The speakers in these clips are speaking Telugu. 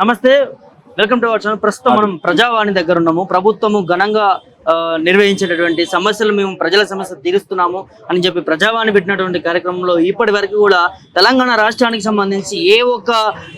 నమస్తే. Welcome to our channel. ప్రస్తుతం మనం ప్రజావాణి దగ్గర ఉన్నాము. ప్రభుత్వము ఘనంగా ఆ, నిర్వహించేటటువంటి సమస్యలు మేము ప్రజల సమస్య తీరుస్తున్నాము అని చెప్పి ప్రజావాణి పెట్టినటువంటి కార్యక్రమంలో ఇప్పటి వరకు కూడా తెలంగాణ రాష్ట్రానికి సంబంధించి ఏ ఒక్క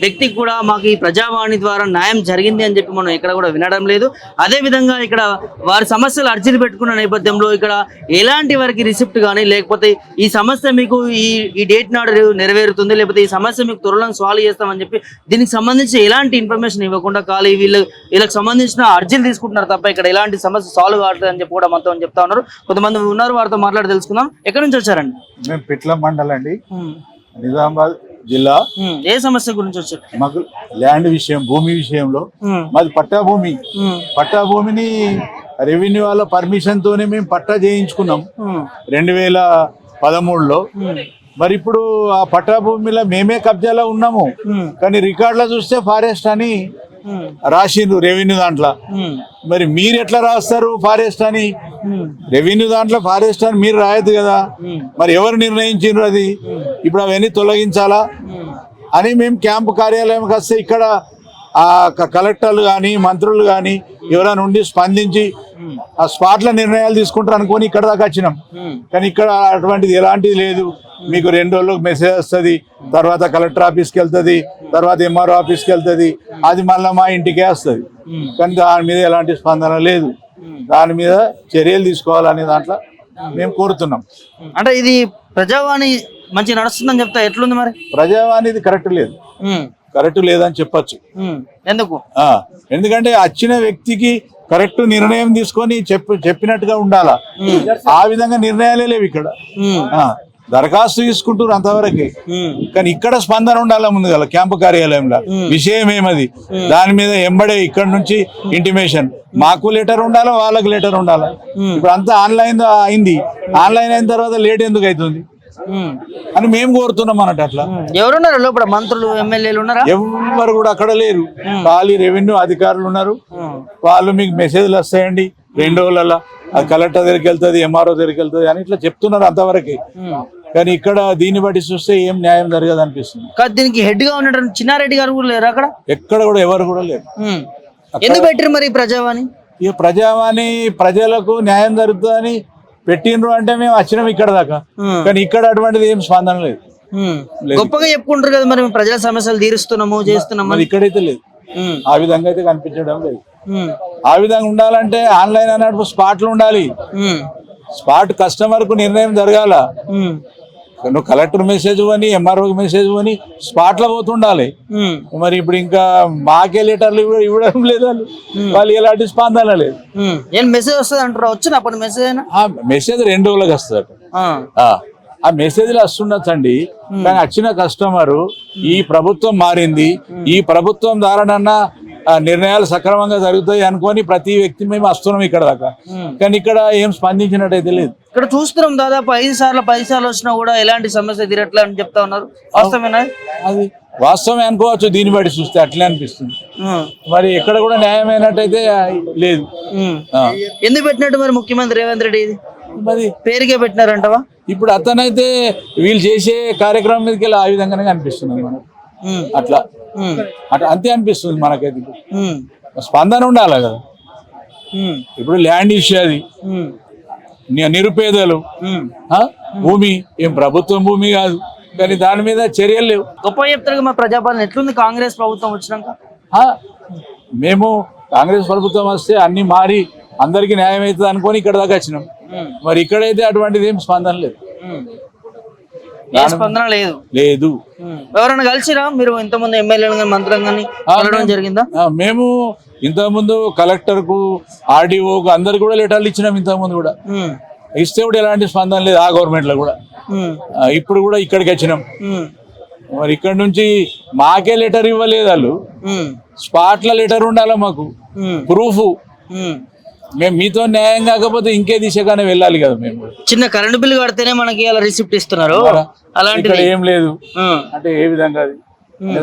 వ్యక్తికి కూడా మాకు ఈ ప్రజావాణి ద్వారా న్యాయం జరిగింది అని చెప్పి మనం ఇక్కడ కూడా వినడం లేదు. అదే విధంగా ఇక్కడ వారి సమస్యలు అర్జీలు పెట్టుకున్న నేపథ్యంలో ఇక్కడ ఎలాంటి వారికి రిసిప్ట్ కానీ లేకపోతే ఈ సమస్య మీకు ఈ ఈ డేట్ నాడు నెరవేరుతుంది లేకపోతే ఈ సమస్య మీకు త్వరలో సాల్వ్ చేస్తామని చెప్పి దీనికి సంబంధించి ఎలాంటి ఇన్ఫర్మేషన్ ఇవ్వకుండా ఖాళీ వీళ్ళు వీళ్ళకి సంబంధించిన అర్జీలు తీసుకుంటున్నారు తప్ప ఇక్కడ ఎలాంటి సమస్య సాల్వ్ కావట్లేదు అని చెప్పి కూడా మొత్తం చెప్తా ఉన్నారు. కొంతమంది ఉన్నారు వారితో మాట్లాడి తెలుసుకుందాం. ఎక్కడి నుంచి వచ్చారండి? మేము పిట్ల మండల్ అండి. నిజామాబాద్ జిల్లా. ఏ సమస్య గురించి వచ్చారు? మాకు ల్యాండ్ విషయం భూమి విషయంలో. మాది పట్టా భూమి పట్టా భూమిని రెవెన్యూ వాళ్ళ పర్మిషన్ తోనే మేము పట్టా చేయించుకున్నాం. రెండు వేల పదమూడులో. మరి ఇప్పుడు ఆ పట్టా భూమిలో మేమే కబ్జాలో ఉన్నాము. కానీ రికార్డులో చూస్తే ఫారెస్ట్ అని రాసిండ్రు రెవెన్యూ దాంట్లో. ఉమ్, మరి మీరు ఎట్లా రాస్తారు ఫారెస్ట్ అని? ఉమ్, రెవెన్యూ దాంట్లో ఫారెస్ట్ అని మీరు రాయద్దు కదా. మరి ఎవరు నిర్ణయించిండ్రు అది? ఇప్పుడు అవన్నీ తొలగించాలా? అని మేము క్యాంపు కార్యాలయంకి వస్తే ఇక్కడ ఆ కలెక్టర్లు కానీ మంత్రులు కానీ ఎవరైనా ఉండి స్పందించి ఆ స్పాట్ల నిర్ణయాలు తీసుకుంటారు అనుకొని ఇక్కడ దాకా వచ్చినాం. కానీ ఇక్కడ అటువంటిది ఎలాంటిది లేదు. మీకు రెండు రోజులకు మెసేజ్ వస్తుంది తర్వాత కలెక్టర్ ఆఫీస్కి వెళ్తుంది తర్వాత ఎంఆర్ఓ ఆఫీస్కి వెళ్తుంది. అది మళ్ళీ మా ఇంటికే వస్తుంది. కానీ దాని మీద ఎలాంటి స్పందన లేదు. దాని మీద చర్యలు తీసుకోవాలనే దాంట్లో మేము కోరుతున్నాం. అంటే ఇది ప్రజావాణి మంచి నడుస్తుందని చెప్తా ఎట్లుంది మరి? ప్రజావాణిది కరెక్ట్ లేదు. కరెక్ట్ లేదని చెప్పొచ్చు. ఎందుకు? ఎందుకంటే వచ్చిన వ్యక్తికి కరెక్ట్ నిర్ణయం తీసుకొని చెప్పు చెప్పినట్టుగా ఉండాలా? ఆ విధంగా నిర్ణయాలే లేవు ఇక్కడ. దరఖాస్తు తీసుకుంటారు అంతవరకు. కానీ ఇక్కడ స్పందన ఉండాలి ముందు గల క్యాంపు కార్యాలయంలో. విషయం ఏమది? దాని మీద ఎంబడే ఇక్కడ నుంచి ఇంటిమేషన్. మాకు లెటర్ ఉండాలా వాళ్ళకి లెటర్ ఉండాలా? ఇప్పుడు అంతా ఆన్లైన్ అయింది. ఆన్లైన్ అయిన తర్వాత లేట్ ఎందుకు అవుతుంది? అని మేము కోరుతున్నాం అన్నట్టు అట్లా. ఎవరున్నారు లోపల? మంత్రులు ఎమ్మెల్యేలు ఉన్నారా? ఎవరు కూడా అక్కడ లేరు. ఖాళీ రెవెన్యూ అధికారులు ఉన్నారు. వాళ్ళు మీకు మెసేజ్లు వస్తాయండి. రెండు రోజులలో కలెక్టర్ దగ్గరికి వెళ్తుంది ఎంఆర్ఓ దగ్గరికి వెళ్తుంది అని ఇట్లా చెప్తున్నారు అంతవరకు. కానీ ఇక్కడ దీన్ని బట్టి చూస్తే ఏం న్యాయం జరగదు అనిపిస్తుంది కాదు దీనికి హెడ్గా ఉన్నటువంటి చిన్నారెడ్డి గారు కూడా లేరు అక్కడ? ఎక్కడ కూడా ఎవరు కూడా లేరు. ఎందుకు పెట్టారు మరి ప్రజావాణి? ఇక ప్రజావాణి ప్రజలకు న్యాయం జరుగుతుందని పెట్టిండ్రు అంటే మేము వచ్చినాం ఇక్కడ దాకా. కానీ ఇక్కడ అటువంటిది ఏం స్పందన లేదు. గొప్పగా చెప్పుకుంటారు కదా మరి మేము ప్రజల సమస్యలు తీరుస్తున్నాము చేస్తున్నాము మరి ఇక్కడైతే లేదు. ఆ విధంగా అయితే కనిపించడం లేదు. ఆ విధంగా ఉండాలంటే ఆన్లైన్ అన్నట్టు స్పాట్లు ఉండాలి. స్పాట్ కస్టమర్కు నిర్ణయం జరగాల. నువ్వు కలెక్టర్ మెసేజ్ అని ఎంఆర్ఓ మెసేజ్ అని స్పాట్లో పోతుండాలి. ఉమ్, మరి ఇప్పుడు ఇంకా మాకే లెటర్లు ఇవ్వ- ఇవ్వడం లేదు? వాళ్ళు. వాళ్ళు ఎలాంటి స్పందన లేదు. ఉమ్. ఏం మెసేజ్ వస్తుంది అంటారు వచ్చిన అప్పుడు మెసేజ్ మెసేజ్ రెండు రోజులకు వస్తుంది ఆ, మెసేజ్లు వస్తుండొచ్చండి కానీ వచ్చిన కస్టమర్ ఈ ప్రభుత్వం మారింది. ఈ ప్రభుత్వం ఆ నిర్ణయాలు సక్రమంగా జరుగుతాయి అనుకొని ప్రతి వ్యక్తి మేము వస్తున్నాం ఇక్కడ దాకా. కానీ ఇక్కడ ఏం స్పందించినట్టయితే లేదు. ఇక్కడ చూస్తున్నాం దాదాపు ఐదు సార్లు పది సార్లు వచ్చినా కూడా ఎలాంటి సమస్య తీరట్లే అని చెప్తా ఉన్నారు. వాస్తవేనా అది వాస్తవమే అనుకోవచ్చు దీన్ని బట్టి చూస్తే అట్లే అనిపిస్తుంది. మరి ఎక్కడ కూడా న్యాయమైనట్టయితే లేదు. ఎందుకు పెట్టినట్టు మరి ముఖ్యమంత్రి రేవంత్ రెడ్డి ఇది? మరి పేరుకే పెట్టినారంటవా? ఇప్పుడు అతనైతే వీళ్ళు చేసే కార్యక్రమం మీదకి వెళ్ళి ఆ విధంగానే కనిపిస్తుంది మనకు. అట్లా. అట్లా అంతే అనిపిస్తుంది మనకైతే. స్పందన ఉండాలి కదా. ఇప్పుడు ల్యాండ్ ఇష్యూ అది. నిరుపేదలు? భూమి. ఏం ప్రభుత్వం భూమి కాదు. కానీ దాని మీద చర్యలు లేవు. గొప్ప చెప్తారు మా ప్రజాపాలన ఎట్లుంది? కాంగ్రెస్ ప్రభుత్వం వచ్చినాక? మేము కాంగ్రెస్ ప్రభుత్వం వస్తే అన్ని మారి అందరికీ న్యాయం అవుతుంది అనుకొని ఇక్కడ దాకా వచ్చినాం. మరి ఇక్కడైతే అటువంటిది ఏం స్పందన లేదు. ఏ స్పందన లేదు. లేదు. ఎవరైనా కలిసిరా? మీరు ఇంతమంది ఎమ్మెల్యేలు కానీ మంత్రులు కానీ కలవడం జరిగిందా? మేము ఇంతకుముందు కలెక్టర్కు ఆర్డీఓకు అందరు కూడా లెటర్లు ఇచ్చినాం ఇంతకుముందు కూడా. ఇస్తే కూడా ఎలాంటి స్పందన లేదు ఆ గవర్నమెంట్లో కూడా ఇప్పుడు కూడా ఇక్కడికి వచ్చినాం. మరి ఇక్కడ నుంచి మాకే లెటర్ ఇవ్వలేదు వాళ్ళు. స్పాట్ల లెటర్ ఉండాలి మాకు? ప్రూఫ్. మేము మీతో న్యాయం కాకపోతే ఇంకే దిశగానే వెళ్ళాలి కదా మేము. చిన్న కరెంట్ బిల్ కడితేనే మనకి ఇలా రిసిప్ట్ ఇస్తున్నారు. అలాంటిది ఏం లేదు. అంటే ఏ విధంగా అది?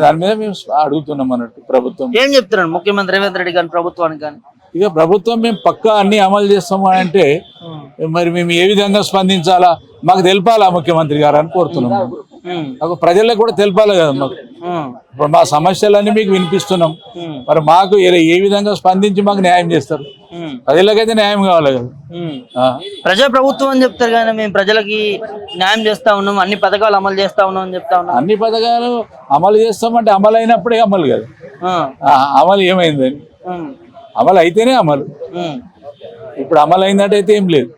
దాని మీద మేము అడుగుతున్నాం అన్నట్టు ప్రభుత్వం. ఏం చెప్తున్నాడు ముఖ్యమంత్రి రేవంత్ రెడ్డి కానీ ప్రభుత్వానికి కానీ ఇక ప్రభుత్వం మేము పక్కా అన్ని అమలు చేస్తాము అంటే మరి మేము ఏ విధంగా స్పందించాలా? మాకు తెలపాలా ముఖ్యమంత్రి గారు అని కోరుతున్నాం ప్రజలకు కూడా తెలపాలి కదా మాకు? ఇప్పుడు మా సమస్యలన్నీ మీకు వినిపిస్తున్నాం. మరి మాకు ఏ విధంగా స్పందించి మాకు న్యాయం చేస్తారు? ప్రజలకైతే న్యాయం కావాలి కదా. ప్రజా ప్రభుత్వం అని చెప్తారు కానీ మేము ప్రజలకి న్యాయం చేస్తా ఉన్నాం అన్ని పథకాలు అమలు చేస్తా ఉన్నాం అని చెప్తా ఉన్నాం. అన్ని పథకాలు అమలు చేస్తామంటే అమలు అయినప్పుడే అమలు కదా అమలు ఏమైందని? అమలు అయితేనే అమలు. ఇప్పుడు అమలు అయిందంటే అయితే ఏం లేదు.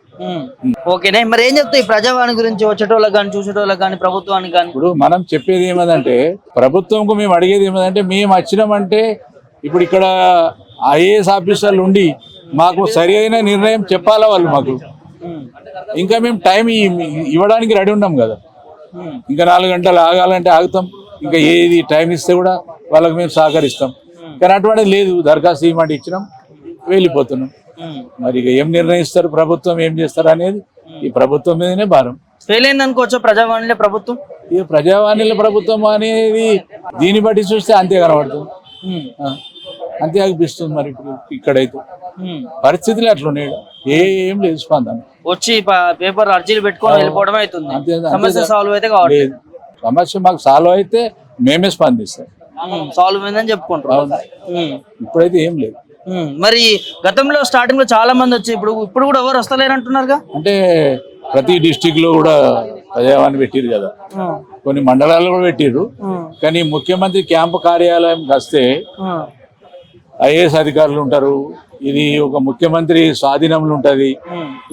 ఓకేనే మరి ఏం చెప్తాయి ప్రజావాణి గురించి? వచ్చేటోళ్ళకి కానీ చూసేటోళ్ళకి కానీ ప్రభుత్వానికి కానీ ఇప్పుడు మనం చెప్పేది ఏమదంటే ప్రభుత్వంకు మేము అడిగేది ఏమదంటే మేము వచ్చినామంటే ఇప్పుడు ఇక్కడ ఐఏఎస్ ఆఫీసర్లు ఉండి మాకు సరి అయిన నిర్ణయం చెప్పాలా వాళ్ళు మాకు? ఇంకా మేము టైం ఇవ్వడానికి రెడీ ఉన్నాం కదా. ఇంకా నాలుగు గంటలు ఆగాలంటే ఆగుతాం. ఇంకా ఏది టైం ఇస్తే కూడా వాళ్ళకి మేము సహకరిస్తాం. కానీ అటువంటిది లేదు. దరఖాస్తు ఇవ్వమంటే ఇచ్చినాం. వెళ్ళిపోతున్నాం. మరి ఏం నిర్ణయిస్తారు ప్రభుత్వం ఏం చేస్తారు అనేది ఈ ప్రభుత్వం మీదనే భారం. ఫెయిల్ అయింది అనుకోవచ్చా ప్రజావాణిలో ప్రభుత్వం? ఈ ప్రజావాణిల ప్రభుత్వం అనేది దీన్ని బట్టి చూస్తే అంతే కనబడుతుంది. అంతే అనిపిస్తుంది మరి ఇప్పుడు ఇక్కడైతే. పరిస్థితులు అట్లున్నాయి. ఏం లేదు స్పందన. వచ్చి పేపర్ అర్జీలు పెట్టుకొని వెళ్ళిపోవడం అవుతుంది. సమస్య సాల్వ్ అయితే లేదు. సమస్య మాకు సాల్వ్ అయితే మేమే స్పందిస్తాం. సాల్వ్ అయిందని చెప్పుకుంటారు ఉమ్, ఇప్పుడైతే ఏం లేదు. మరి గతంలో స్టార్టింగ్లో చాలా మంది వచ్చి ఇప్పుడు ఇప్పుడు కూడా ఎవరు వస్తలేరు అంటున్నారుగా అంటే ప్రతి డిస్టిక్లో కూడా ప్రజావాణి పెట్టిరు కదా. కొన్ని మండలాల్లో కూడా పెట్టిర్రు ఉమ్, కానీ ముఖ్యమంత్రి క్యాంపు కార్యాలయం వస్తే ఐఏఎస్ అధికారులు ఉంటారు. ఇది ఒక ముఖ్యమంత్రి స్వాధీనంలో ఉంటది.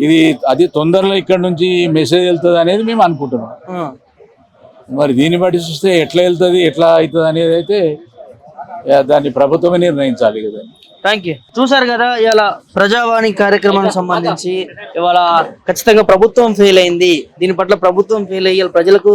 ఇది అది తొందరలో ఇక్కడ నుంచి మెసేజ్ వెళ్తుంది అనేది మేము అనుకుంటున్నాం. మరి దీన్ని బట్టి చూస్తే ఎట్లా వెళ్తుంది ఎట్లా అవుతుంది అనేది అయితే దాన్ని ప్రభుత్వమే నిర్ణయించాలి కదా. థ్యాంక్ యూ చూసారు కదా ఇవాళ ప్రజావాణి కార్యక్రమానికి సంబంధించి ఇవాళ ఖచ్చితంగా ప్రభుత్వం ఫెయిల్ అయింది. దీని పట్ల ప్రభుత్వం ఫెయిల్ అయ్యి ప్రజలకు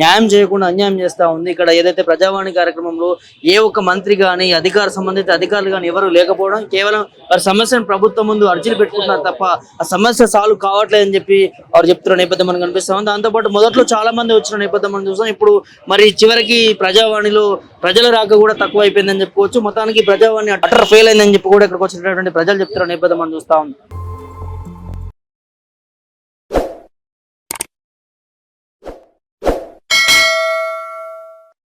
న్యాయం చేయకుండా అన్యాయం చేస్తా ఉంది. ఇక్కడ ఏదైతే ప్రజావాణి కార్యక్రమంలో ఏ ఒక్క మంత్రి కానీ అధికార సంబంధిత అధికారులు కానీ ఎవరు లేకపోవడం కేవలం వారి సమస్యను ప్రభుత్వం ముందు అర్జీలు పెట్టుకుంటున్నారు తప్ప ఆ సమస్య సాల్వ్ కావట్లేదు అని చెప్పి వారు చెప్తున్న నేపథ్యం మనకు కనిపిస్తా ఉంది. దాంతోపాటు మొదట్లో చాలా మంది వచ్చిన నేపథ్యం మనం చూస్తాం ఇప్పుడు మరి చివరికి ప్రజావాణిలో ప్రజల రాక కూడా తక్కువ అయిపోయిందని చెప్పుకోవచ్చు. మొత్తానికి ప్రజావాణి అటర్ ఫెయిల్ అయిందని చెప్పి కూడా ఇక్కడికి వచ్చినటువంటి ప్రజలు చెప్తున్న నేపథ్యం మనం చూస్తా ఉంది